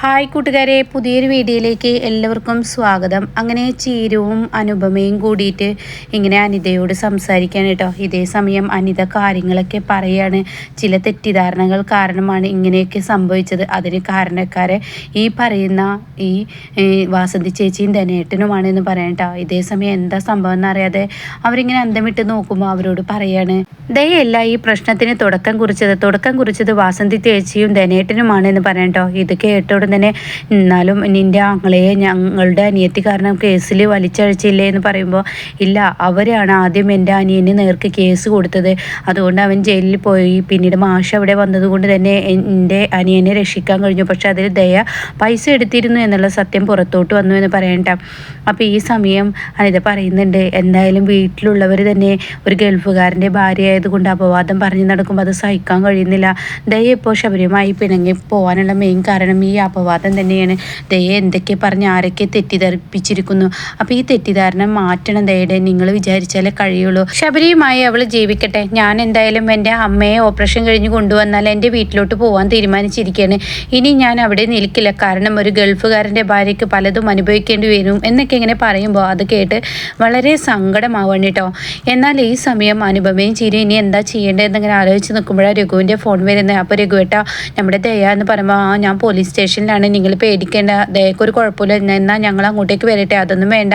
Hi കൂട്ടുകാരെ പുതിയൊരു വീഡിയോയിലേക്ക് എല്ലാവർക്കും സ്വാഗതം. അങ്ങനെ ചീരുവും അനുപമയും കൂടിയിട്ട് ഇങ്ങനെ അനിതയോട് സംസാരിക്കാൻ കേട്ടോ. ഇതേ സമയം അനിത കാര്യങ്ങളൊക്കെ പറയാണ്. ചില തെറ്റിദ്ധാരണകൾ കാരണമാണ് ഇങ്ങനെയൊക്കെ സംഭവിച്ചത്. അതിന് കാരണക്കാരെ ഈ പറയുന്ന ഈ വാസന്തി ചേച്ചിയും ധനേട്ടനുമാണ് എന്ന് പറയാം കേട്ടോ. ഇതേ സമയം എന്താ സംഭവം എന്നറിയാതെ അവരിങ്ങനെ അന്തമിട്ട് നോക്കുമ്പോൾ അവരോട് പറയാണ്. ദയല്ല ഈ പ്രശ്നത്തിന് തുടക്കം കുറിച്ചത്. തുടക്കം കുറിച്ചത് വാസന്തി ചേച്ചിയും ധനേട്ടനുമാണ് എന്ന് പറയാം കേട്ടോ ഇത് കേട്ടോടും തന്നെ എന്നാലും നിന്റെ ആങ്ങളെയെ ഞങ്ങളുടെ അനിയത്തി കാരണം കേസിൽ വലിച്ചഴിച്ചില്ലേ? എന്ന് പറയുമ്പോൾ ഇല്ല അവരാണ് ആദ്യം എന്റെ അനിയന് നേർക്ക് കേസ് കൊടുത്തത്. അതുകൊണ്ട് അവൻ ജയിലിൽ പോയി. പിന്നീട് മാഷ് അവിടെ വന്നതുകൊണ്ട് തന്നെ എന്റെ അനിയനെ രക്ഷിക്കാൻ കഴിഞ്ഞു. പക്ഷെ അതിൽ ദയ പൈസ എടുത്തിരുന്നു എന്നുള്ള സത്യം പുറത്തോട്ട് വന്നു എന്ന് പറയണ്ട അപ്പോൾ ഈ സമയം അനിത പറയുന്നുണ്ട് എന്തായാലും വീട്ടിലുള്ളവർ തന്നെ ഒരു ഗൾഫുകാരന്റെ ഭാര്യ ആയതുകൊണ്ട് അപവാദം പറഞ്ഞു നടക്കുമ്പോൾ അത് സഹിക്കാൻ കഴിയുന്നില്ല. ദയ ഇപ്പോൾ ശബരിയുമായി പിണങ്ങി പോകാനുള്ള മെയിൻ കാരണം ഈ അപവാദം തന്നെയാണ്. ദയ എന്തൊക്കെ പറഞ്ഞ് ആരൊക്കെ തെറ്റിദ്ധരിപ്പിച്ചിരിക്കുന്നു. അപ്പോൾ ഈ തെറ്റിദ്ധാരണ മാറ്റണം ദയയുടെ നിങ്ങൾ വിചാരിച്ചാലേ കഴിയുള്ളൂ. ശബരിയുമായി അവൾ ജീവിക്കട്ടെ. ഞാൻ എന്തായാലും എന്റെ അമ്മയെ ഓപ്പറേഷൻ കഴിഞ്ഞ് കൊണ്ടുവന്നാൽ എന്റെ വീട്ടിലോട്ട് പോകാൻ തീരുമാനിച്ചിരിക്കുകയാണ് ഇനി ഞാൻ അവിടെ നിൽക്കില്ല. കാരണം ഒരു ഗൾഫുകാരന്റെ ഭാര്യയ്ക്ക് പലതും അനുഭവിക്കേണ്ടി വരും എന്നൊക്കെ ഇങ്ങനെ പറയുമ്പോൾ അത് കേട്ട് വളരെ സങ്കടമാവാണ് കേട്ടോ. എന്നാൽ ഈ സമയം അനുപമയും ചിരി ഇനി എന്താ ചെയ്യേണ്ടതെന്ന് ഇങ്ങനെ ആലോചിച്ച് നിൽക്കുമ്പോഴാണ് രഘുവിന്റെ ഫോൺ വരുന്നത് അപ്പോൾ രഘുവേട്ട നമ്മുടെ ദയ എന്ന് പറയുമ്പോൾ ആ ഞാൻ പോലീസ് സ്റ്റേഷനിലാണ് നിങ്ങൾ പേടിക്കേണ്ട. ഒരു കുഴപ്പമില്ല. എന്നാൽ ഞങ്ങൾ അങ്ങോട്ടേക്ക് വരട്ടെ. അതൊന്നും വേണ്ട.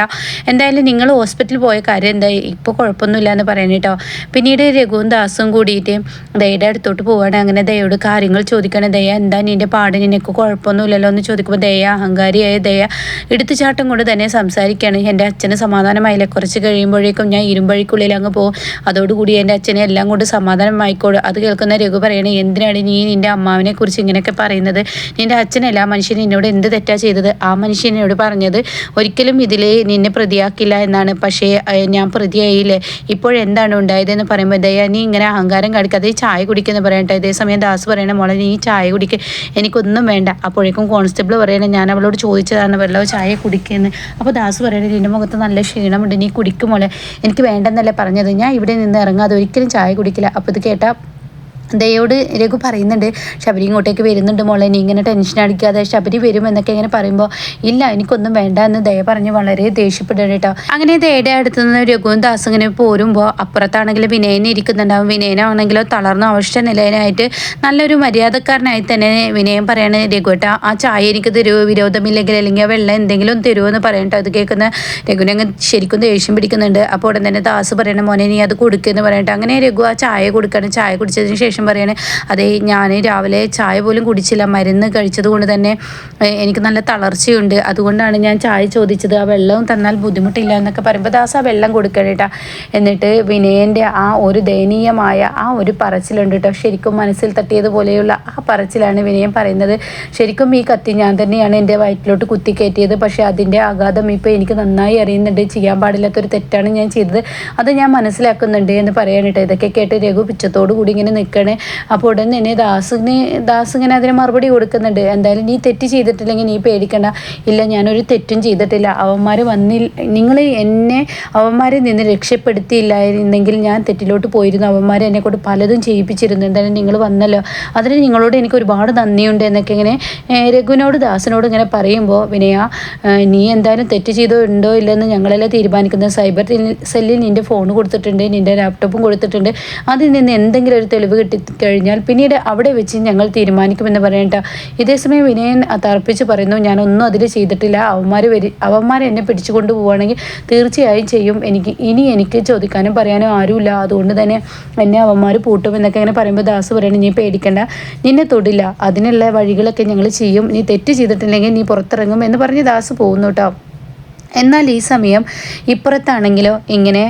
എന്തായാലും നിങ്ങൾ ഹോസ്പിറ്റലിൽ പോയ കാര്യം എന്താ ഇപ്പോൾ കുഴപ്പമൊന്നുമില്ല എന്ന് പറയണ കേട്ടോ പിന്നീട് രഘുവും ദാസും കൂടിയിട്ട് ദയയുടെ അടുത്തോട്ട് പോവാണ്. അങ്ങനെ ദയോട് കാര്യങ്ങൾ ചോദിക്കണം. ദയ എന്താ നിന്റെ പാട്? നിനക്ക് കുഴപ്പമൊന്നുമില്ലല്ലോ എന്ന് ചോദിക്കുമ്പോൾ ദയ അഹങ്കാരിയായ ദയ എടുത്തുചാട്ടം കൊണ്ട് തന്നെ സംസാരിക്കുകയാണ് എന്റെ അച്ഛന് സമാധാനമായില്ല? കുറച്ച് കഴിയുമ്പോഴേക്കും ഞാൻ ഇരുമ്പഴിക്കുള്ളിൽ അങ്ങ് പോകും. അതോടുകൂടി എന്റെ അച്ഛനെ എല്ലാം കൊണ്ട് സമാധാനമായിക്കോളും. അത് കേൾക്കുന്ന രഘു പറയണേ എന്തിനാണ് നീ നിന്റെ അമ്മാവിനെ കുറിച്ച് ഇങ്ങനെയൊക്കെ പറയുന്നത്? നിന്റെ അച്ഛനല്ല ആ മനുഷ്യൻ എന്നോട് എന്ത് തെറ്റാ ചെയ്തത്? ആ മനുഷ്യൻ എന്നോട് പറഞ്ഞത് ഒരിക്കലും ഇതിൽ നിന്നെ പ്രതിയാക്കില്ല എന്നാണ്. പക്ഷേ ഞാൻ പ്രതിയായില്ലേ? ഇപ്പോഴെന്താണ് ഉണ്ടായതെന്ന് പറയുമ്പോൾ ദയാ നീ ഇങ്ങനെ അഹങ്കാരം കാണിക്കാതെ ചായ കുടിക്കുന്നു പറയട്ടെ. ഇതേ സമയം ദാസ് പറയണ മോളെ നീ ചായ കുടിക്കുക എനിക്കൊന്നും വേണ്ട. അപ്പോഴേക്കും കോൺസ്റ്റബിൾ പറയണേ ഞാൻ അവളോട് ചോദിച്ചതാണ് വെള്ളമോ ചായ കുടിക്കുന്നത് അപ്പോൾ ദാസ് പറയണേ നിന്റെ മുഖത്ത് നല്ല ക്ഷീണമുണ്ട്. നീ കുടിക്കുമോളെ എനിക്ക് വേണ്ടെന്നല്ലേ പറഞ്ഞത്. ഞാൻ ഇവിടെ നിന്ന് ഇറങ്ങാതെ ഒരിക്കലും ചായ കുടിക്കില്ല. അപ്പോൾ ഇത് കേട്ടാൽ ദയോട് രഘു പറയുന്നുണ്ട് ശബരി ഇങ്ങോട്ടേക്ക് വരുന്നുണ്ട് മോളെ നീ ഇങ്ങനെ ടെൻഷൻ അടിക്കാതെ ശബരി വരും എന്നൊക്കെ ഇങ്ങനെ പറയുമ്പോൾ ഇല്ല എനിക്കൊന്നും വേണ്ട എന്ന് ദയ പറഞ്ഞ് വളരെ ദേഷ്യപ്പെടുക കേട്ടോ. അങ്ങനെ ദയയുടെ അടുത്ത് നിന്ന് രഘുവും ദാസ് ഇങ്ങനെ പോരുമ്പോൾ അപ്പുറത്താണെങ്കിൽ വിനയനെ ഇരിക്കുന്നുണ്ടാവും. വിനയനാണെങ്കിലോ തളർന്ന അവശ്യ നിലയനായിട്ട് നല്ലൊരു മര്യാദക്കാരനായി തന്നെ വിനയം പറയാണ് രഘുവേട്ട ആ ചായ എനിക്ക് തരുമോ വിരോധമില്ലെങ്കിൽ അല്ലെങ്കിൽ വെള്ളം എന്തെങ്കിലും തരുമോ എന്ന് പറയട്ടോ അത് കേൾക്കുന്ന രഘുവിനെ അങ്ങ് ശരിക്കും ദേഷ്യം പിടിക്കുന്നുണ്ട്. അപ്പോൾ ഉടൻ തന്നെ ദാസ് പറയണ മോനെ നീ അത് കൊടുക്കുക എന്ന് പറയട്ടെ അങ്ങനെ രഘു ആ ചായ കൊടുക്കണം. ചായ കുടിച്ചതിന് ശേഷം ശേഷം പറയണേ അതേ ഞാൻ രാവിലെ ചായ പോലും കുടിച്ചില്ല. മരുന്ന് കഴിച്ചത് കൊണ്ട് തന്നെ എനിക്ക് നല്ല തളർച്ചയുണ്ട്. അതുകൊണ്ടാണ് ഞാൻ ചായ ചോദിച്ചത്. ആ വെള്ളവും തന്നാൽ ബുദ്ധിമുട്ടില്ല എന്നൊക്കെ പറയുമ്പോൾ ദാസ് ആ വെള്ളം കൊടുക്കണേട്ടാ എന്നിട്ട് വിനയന്റെ ആ ഒരു ദയനീയമായ ആ ഒരു പറച്ചിലുണ്ട് കേട്ടോ. ശരിക്കും മനസ്സിൽ തട്ടിയതുപോലെയുള്ള ആ പറച്ചിലാണ് വിനയം പറയുന്നത്. ശരിക്കും ഈ കത്തി ഞാൻ തന്നെയാണ് എന്റെ വയറ്റിലോട്ട് കുത്തിക്കയറ്റിയത്. പക്ഷേ അതിന്റെ ആഘാതം ഇപ്പോൾ എനിക്ക് നന്നായി അറിയുന്നുണ്ട്. ചെയ്യാൻ പാടില്ലാത്തൊരു തെറ്റാണ് ഞാൻ ചെയ്തത്. അത് ഞാൻ മനസ്സിലാക്കുന്നുണ്ട് എന്ന് പറയാനിട്ട് ഇതൊക്കെ കേട്ട് രഘു പിച്ചത്തോടു കൂടി ഇങ്ങനെ നിൽക്കണേ. പറയുന്നത് അപ്പോൾ ഉടൻ തന്നെ ദാസിന് ദാസ് ഇങ്ങനെ അതിന് മറുപടി കൊടുക്കുന്നുണ്ട്. എന്തായാലും നീ തെറ്റ് ചെയ്തിട്ടില്ലെങ്കിൽ നീ പേടിക്കണ്ട. ഇല്ല ഞാനൊരു തെറ്റും ചെയ്തിട്ടില്ല. അവന്മാർ വന്നില്ല നിങ്ങൾ എന്നെ അവന്മാരെ നിന്ന് രക്ഷപ്പെടുത്തിയില്ലായിരുന്നെങ്കിൽ ഞാൻ തെറ്റിലോട്ട് പോയിരുന്നു. അവന്മാർ എന്നെ കൊണ്ട് പലതും ചെയ്യിപ്പിച്ചിരുന്നു. എന്തായാലും നിങ്ങൾ വന്നല്ലോ. അതിന് നിങ്ങളോട് എനിക്ക് ഒരുപാട് നന്ദിയുണ്ട് എന്നൊക്കെ ഇങ്ങനെ രഘുവിനോട് ദാസിനോട് ഇങ്ങനെ പറയുമ്പോൾ വിനയ നീ എന്തായാലും തെറ്റ് ചെയ്തോ ഉണ്ടോ ഇല്ലെന്ന് ഞങ്ങളെല്ലാം തീരുമാനിക്കുന്നത്. സൈബർ സെല്ലിൽ നിന്റെ ഫോൺ കൊടുത്തിട്ടുണ്ട് നിന്റെ ലാപ്ടോപ്പും കൊടുത്തിട്ടുണ്ട്. അതിൽ നിന്ന് എന്തെങ്കിലും ഒരു തെളിവ് കിട്ടി കഴിഞ്ഞാൽ പിന്നീട് അവിടെ വെച്ച് ഞങ്ങൾ തീരുമാനിക്കുമെന്ന് പറയണ്ട ഇതേസമയം വിനയൻ തർപ്പിച്ച് പറയുന്നു ഞാനൊന്നും അതിൽ ചെയ്തിട്ടില്ല. അവന്മാർ വരി അവന്മാർ എന്നെ പിടിച്ചു പോവുകയാണെങ്കിൽ തീർച്ചയായും ചെയ്യും. എനിക്ക് ഇനി എനിക്ക് ചോദിക്കാനും പറയാനും ആരുമില്ല. അതുകൊണ്ട് തന്നെ എന്നെ അവന്മാർ പൂട്ടും എന്നൊക്കെ അങ്ങനെ പറയുമ്പോൾ ദാസ് പറയണം നീ പേടിക്കണ്ട. നിന്നെ തൊടില്ല. അതിനുള്ള വഴികളൊക്കെ ഞങ്ങൾ ചെയ്യും. നീ തെറ്റ് ചെയ്തിട്ടില്ലെങ്കിൽ നീ പുറത്തിറങ്ങും എന്ന് പറഞ്ഞ് ദാസ് പോകുന്നു കേട്ടോ. എന്നാൽ ഈ സമയം ഇപ്പുറത്താണെങ്കിലോ ഇങ്ങനെ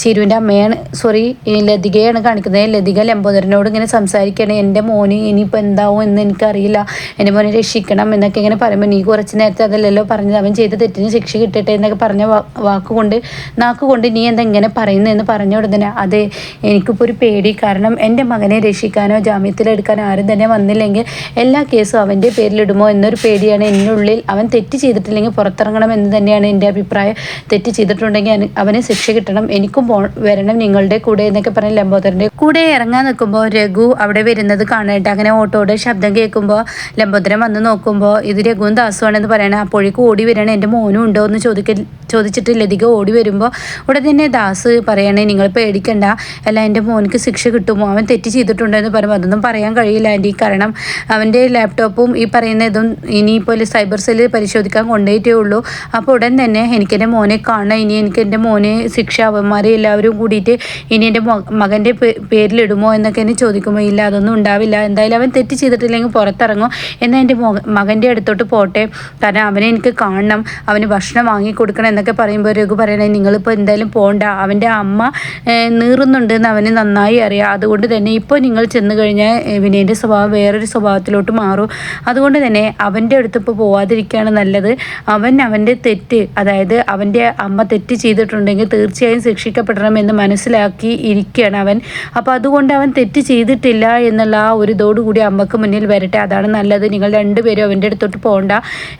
ചിരുവിന്റെ അമ്മയാണ് സോറി ലതികയാണ് കാണിക്കുന്നത്. ലതിക ലംബോദരനോട് ഇങ്ങനെ സംസാരിക്കുകയാണ്. എന്റെ മോന് ഇനിയിപ്പോൾ എന്താവും എന്ന് എനിക്കറിയില്ല. എന്റെ മോനെ രക്ഷിക്കണം എന്നൊക്കെ ഇങ്ങനെ പറയുമ്പോൾ നീ കുറച്ച് നേരത്തെ അതല്ലല്ലോ പറഞ്ഞത്. അവൻ ചെയ്ത തെറ്റിന് ശിക്ഷ കിട്ടട്ടെ എന്നൊക്കെ പറഞ്ഞ വാക്കുകൊണ്ട് നാക്കുകൊണ്ട് നീ എന്താ ഇങ്ങനെ പറയുന്നതെന്ന് എന്ന് ഉടനെ അതെ എനിക്കിപ്പോൾ ഒരു പേടി. കാരണം എന്റെ മകനെ രക്ഷിക്കാനോ ജാമ്യത്തിലെടുക്കാനോ ആരും തന്നെ വന്നില്ലെങ്കിൽ എല്ലാ കേസും അവന്റെ പേരിലിടുമോ എന്നൊരു പേടിയാണ്. എന്നുള്ളിൽ അവൻ തെറ്റ് ചെയ്തിട്ടില്ലെങ്കിൽ പുറത്തിറങ്ങണം എന്ന് തന്നെയാണ് എന്റെ അഭിപ്രായം. തെറ്റ് ചെയ്തിട്ടുണ്ടെങ്കിൽ അവനെ ശിക്ഷ കിട്ടണം. എനിക്കും പോ വരണം നിങ്ങളുടെ കൂടെ എന്നൊക്കെ പറഞ്ഞ് ലംബോദരന്റെ കൂടെ ഇറങ്ങാൻ നിൽക്കുമ്പോൾ രഘു അവിടെ വരുന്നത് കാണാനായിട്ട് അങ്ങനെ ഓട്ടോയുടെ ശബ്ദം കേൾക്കുമ്പോൾ ലംബോദരൻ വന്ന് നോക്കുമ്പോൾ ഇത് രഘുവും ദാസുവാണെന്ന് പറയണേ. അപ്പോഴേക്കും ഓടി വരണം. എന്റെ മോനും ഉണ്ടോ എന്ന് ചോദിക്ക ചോദിച്ചിട്ട് ലതിക ഓടി വരുമ്പോൾ ഉടനെ തന്നെ ദാസ് പറയണേ നിങ്ങൾ പേടിക്കണ്ട. അല്ല എന്റെ മോനിക്ക് ശിക്ഷ കിട്ടുമോ? അവൻ തെറ്റ് ചെയ്തിട്ടുണ്ടെന്ന് പറയുമ്പോൾ അതൊന്നും പറയാൻ കഴിയില്ല ആന്റി. കാരണം അവന്റെ ലാപ്ടോപ്പും ഈ പറയുന്ന ഇതും ഇനിയിപ്പോൾ സൈബർ സെല്ല് പരിശോധിക്കാൻ കൊണ്ടുപോയിട്ടേ ഉള്ളൂ. അപ്പോൾ ഉടൻ തന്നെ എനിക്ക് എന്റെ മോനെ കാണണം. ഇനി എനിക്ക് എന്റെ മോനെ ശിക്ഷ അവന്മാരെ എല്ലാവരും കൂടിയിട്ട് ഇനി എന്റെ മകന്റെ പേരിലിടുമോ എന്നൊക്കെ എന്നെ ചോദിക്കുമ്പോൾ ഇല്ല അതൊന്നും ഉണ്ടാവില്ല. എന്തായാലും അവൻ തെറ്റ് ചെയ്തിട്ടില്ലെങ്കിൽ പുറത്തിറങ്ങും. എന്നാൽ എന്റെ മകന്റെ അടുത്തോട്ട് പോട്ടെ. കാരണം അവനെ എനിക്ക് കാണണം. അവന് ഭക്ഷണം വാങ്ങി കൊടുക്കണം എന്നൊക്കെ പറയുമ്പോൾ രഘു പറയണേ നിങ്ങളിപ്പോൾ എന്തായാലും പോകണ്ട അവന്റെ അമ്മ നീറുന്നുണ്ട് എന്ന് അവന് നന്നായി അറിയാം. അതുകൊണ്ട് തന്നെ ഇപ്പോൾ നിങ്ങൾ ചെന്ന് കഴിഞ്ഞാൽ വിനയന്റെ സ്വഭാവം വേറൊരു സ്വഭാവത്തിലോട്ട് മാറും. അതുകൊണ്ട് തന്നെ അവന്റെ അടുത്ത് ഇപ്പോൾ പോവാതിരിക്കുകയാണ് നല്ലത്. അവൻ അവന്റെ തെറ്റ് അതായത് അവന്റെ അമ്മ തെറ്റ് ചെയ്തിട്ടുണ്ടെങ്കിൽ തീർച്ചയായും ശിക്ഷിക്കപ്പെടണമെന്ന് മനസ്സിലാക്കി ഇരിക്കുകയാണ് അവൻ. അപ്പോൾ അതുകൊണ്ട് അവൻ തെറ്റ് ചെയ്തിട്ടില്ല എന്നുള്ള ആ ഒരു ഇതോടുകൂടി അമ്മയ്ക്ക് മുന്നിൽ വരട്ടെ. അതാണ് നല്ലത്. നിങ്ങൾ രണ്ടുപേരും അവന്റെ അടുത്തോട്ട് പോകണ്ട.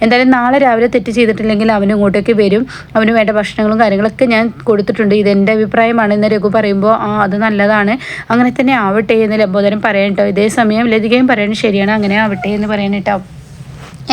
എന്തായാലും നാളെ രാവിലെ തെറ്റ് ചെയ്തിട്ടില്ലെങ്കിൽ അവൻ ഇങ്ങോട്ടേക്ക് വരും. അവന് വേണ്ട ഭക്ഷണങ്ങളും കാര്യങ്ങളൊക്കെ ഞാൻ കൊടുത്തിട്ടുണ്ട്. ഇതെന്റെ അഭിപ്രായമാണ് എന്ന് രഘു പറയുമ്പോൾ ആ അത് നല്ലതാണ്. അങ്ങനെ തന്നെ ആവട്ടെ എന്ന് ലംബോദരം പറയണം കേട്ടോ. ഇതേ സമയം ലതികയും പറയണം ശരിയാണ് അങ്ങനെ ആവട്ടെ എന്ന് പറയണം കേട്ടോ.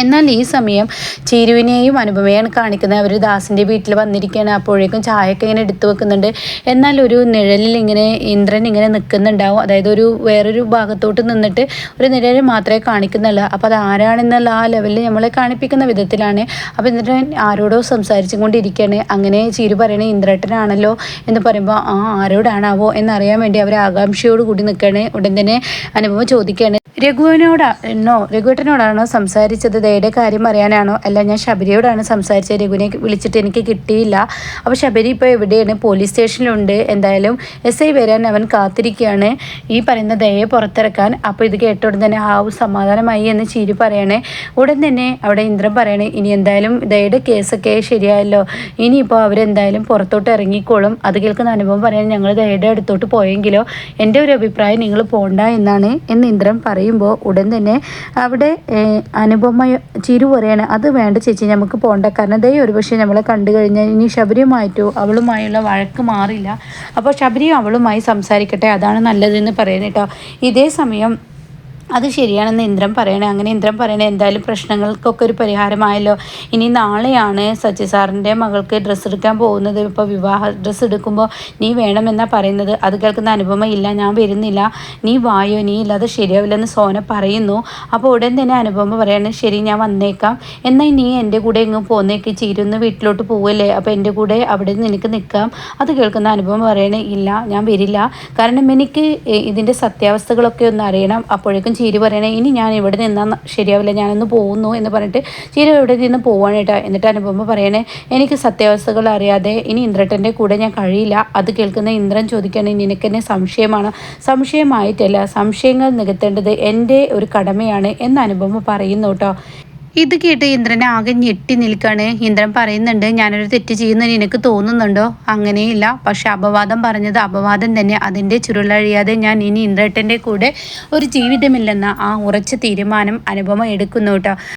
എന്നാൽ ഈ സമയം ചീരുവിനെയും അനുപമയാണ് കാണിക്കുന്നത്. അവർ ദാസിന്റെ വീട്ടിൽ വന്നിരിക്കുകയാണ്. അപ്പോഴേക്കും ചായയൊക്കെ ഇങ്ങനെ എടുത്തു വെക്കുന്നുണ്ട്. എന്നാൽ ഒരു നിഴലിൽ ഇങ്ങനെ ഇന്ദ്രൻ ഇങ്ങനെ നിൽക്കുന്നുണ്ടാവും. അതായത് ഒരു വേറൊരു ഭാഗത്തോട്ട് നിന്നിട്ട് ഒരു നിഴൽ മാത്രമേ കാണിക്കുന്നുള്ളൂ. അപ്പോൾ അത് ആരാണെന്നുള്ള ആ ലെവലിൽ നമ്മളെ കാണിപ്പിക്കുന്ന വിധത്തിലാണ്. അപ്പോൾ ഇന്ദ്രൻ ആരോടോ സംസാരിച്ചും കൊണ്ടിരിക്കുകയാണ് അങ്ങനെ ചീരു പറയണേ ഇന്ദ്രട്ടനാണല്ലോ എന്ന് പറയുമ്പോൾ ആ ആരോടാണാവോ എന്നറിയാൻ വേണ്ടി അവർ ആകാംക്ഷയോട് കൂടി നിൽക്കുകയാണ്. ഉടൻ തന്നെ അനുഭവം ചോദിക്കുകയാണ്. രഘുവിനോടാണോ രഘുവേട്ടനോടാണോ സംസാരിച്ചത്? ദയുടെ കാര്യം അറിയാനാണോ? അല്ല ഞാൻ ശബരിയോടാണ് സംസാരിച്ചത്. രഘുവിനെ വിളിച്ചിട്ട് എനിക്ക് കിട്ടിയില്ല. അപ്പോൾ ശബരി ഇപ്പോൾ എവിടെയാണ്? പോലീസ് സ്റ്റേഷനിലുണ്ട് എന്തായാലും എസ് ഐ വരാൻ അവൻ കാത്തിരിക്കുകയാണ്. ഈ പറയുന്ന ദയെ പുറത്തിറക്കാൻ. അപ്പോൾ ഇത് കേട്ട ഉടൻ തന്നെ ഹാവ് സമാധാനമായി എന്ന് ചിരി പറയണേ. ഉടൻ തന്നെ അവിടെ ഇന്ദ്രൻ പറയണേ ഇനി എന്തായാലും ദയുടെ കേസൊക്കെ ശരിയായല്ലോ. ഇനിയിപ്പോൾ അവരെന്തായാലും പുറത്തോട്ട് ഇറങ്ങിക്കോളും. അത് കേൾക്കുന്ന അനുഭവം പറയാൻ ഞങ്ങൾ ദയുടെ അടുത്തോട്ട് പോയെങ്കിലോ എന്റെ ഒരു അഭിപ്രായം നിങ്ങൾ പോണ്ട എന്നാണ്. എന്ന് ഇന്ദ്രൻ പറയുമ്പോൾ ഉടൻ തന്നെ അവിടെ അനുപമ ചിരു പറയാണ് അത് വേണ്ട ചേച്ചി നമുക്ക് പോകണ്ട കാരണം ദൈവം ഒരു പക്ഷേ നമ്മളെ കണ്ടു കഴിഞ്ഞാൽ ഇനി ശബരിയുമായിട്ടോ അവളുമായുള്ള വഴക്ക് മാറില്ല. അപ്പോൾ ശബരിയും അവളുമായി സംസാരിക്കട്ടെ? അതാണ് നല്ലതെന്ന് പറയുന്നത് കേട്ടോ ഇതേ സമയം അത് ശരിയാണെന്ന് ഇന്ദ്രൻ പറയണേ. അങ്ങനെ ഇന്ദ്രൻ പറയണേ എന്തായാലും പ്രശ്നങ്ങൾക്കൊക്കെ ഒരു പരിഹാരമായല്ലോ. ഇനി നാളെയാണ് സച്ചി സാറിന്റെ മകൾക്ക് ഡ്രസ്സ് എടുക്കാൻ പോകുന്നത്. ഇപ്പോൾ വിവാഹ ഡ്രസ്സ് എടുക്കുമ്പോൾ നീ വേണമെന്നാ പറയുന്നത്. അത് കേൾക്കുന്ന അനുപമ ഇല്ല ഞാൻ വരുന്നില്ല. നീ വായോ? നീ ഇല്ലാതെ ശരിയാവില്ലെന്ന് സോന പറയുന്നു. അപ്പോൾ ഉടൻ തന്നെ അനുപമ പറയാണ് ശരി ഞാൻ വന്നേക്കാം. എന്നാൽ നീ എന്റെ കൂടെ ഇങ്ങ് പോന്നേക്ക് ചീരുന്ന് വീട്ടിലോട്ട് പോവല്ലേ? അപ്പോൾ എന്റെ കൂടെ അവിടെ നിനക്ക് നിൽക്കാം. അത് കേൾക്കുന്ന അനുഭവം പറയണേ ഇല്ല ഞാൻ വരില്ല. കാരണം എനിക്ക് ഇതിന്റെ സത്യാവസ്ഥകളൊക്കെ ഒന്ന് അറിയണം. അപ്പോഴേക്കും ചീരി പറയണേ ഇനി ഞാൻ ഇവിടെ നിന്നാൽ ശരിയാവില്ല ഞാനൊന്ന് പോകുന്നു എന്ന് പറഞ്ഞിട്ട് ചീര ഇവിടെ നിന്ന് പോവാണ് എന്നിട്ട് അനുപമ പറയണേ എനിക്ക് സത്യാവസ്ഥകൾ അറിയാതെ ഇനി ഇന്ദ്രട്ടന്റെ കൂടെ ഞാൻ കഴിയില്ല. അത് കേൾക്കുന്ന ഇന്ദ്രൻ ചോദിക്കുകയാണ് നിനക്കെന്നെ സംശയമാണ്? സംശയമായിട്ടല്ല. സംശയങ്ങൾ നികത്തേണ്ടത് എന്റെ ഒരു കടമയാണ് എന്ന് അനുപമ പറയുന്നു കേട്ടോ. ഇത് കേട്ട് ഇന്ദ്രനെ ആകെ ഞെട്ടി നിൽക്കാണ്. ഇന്ദ്രൻ പറയുന്നുണ്ട് ഞാനൊരു തെറ്റ് ചെയ്യുന്നതിന് നിനക്ക് തോന്നുന്നുണ്ടോ? അങ്ങനെയില്ല. പക്ഷെ അപവാദം പറഞ്ഞത് അപവാദം തന്നെ. അതിന്റെ ചുരുളഴിയാതെ ഞാൻ ഇനി ഇന്ദ്രേട്ടന്റെ കൂടെ ഒരു ജീവിതമില്ലെന്ന ആ ഉറച്ച തീരുമാനം അനുപമ എടുക്കുന്നു കേട്ടോ.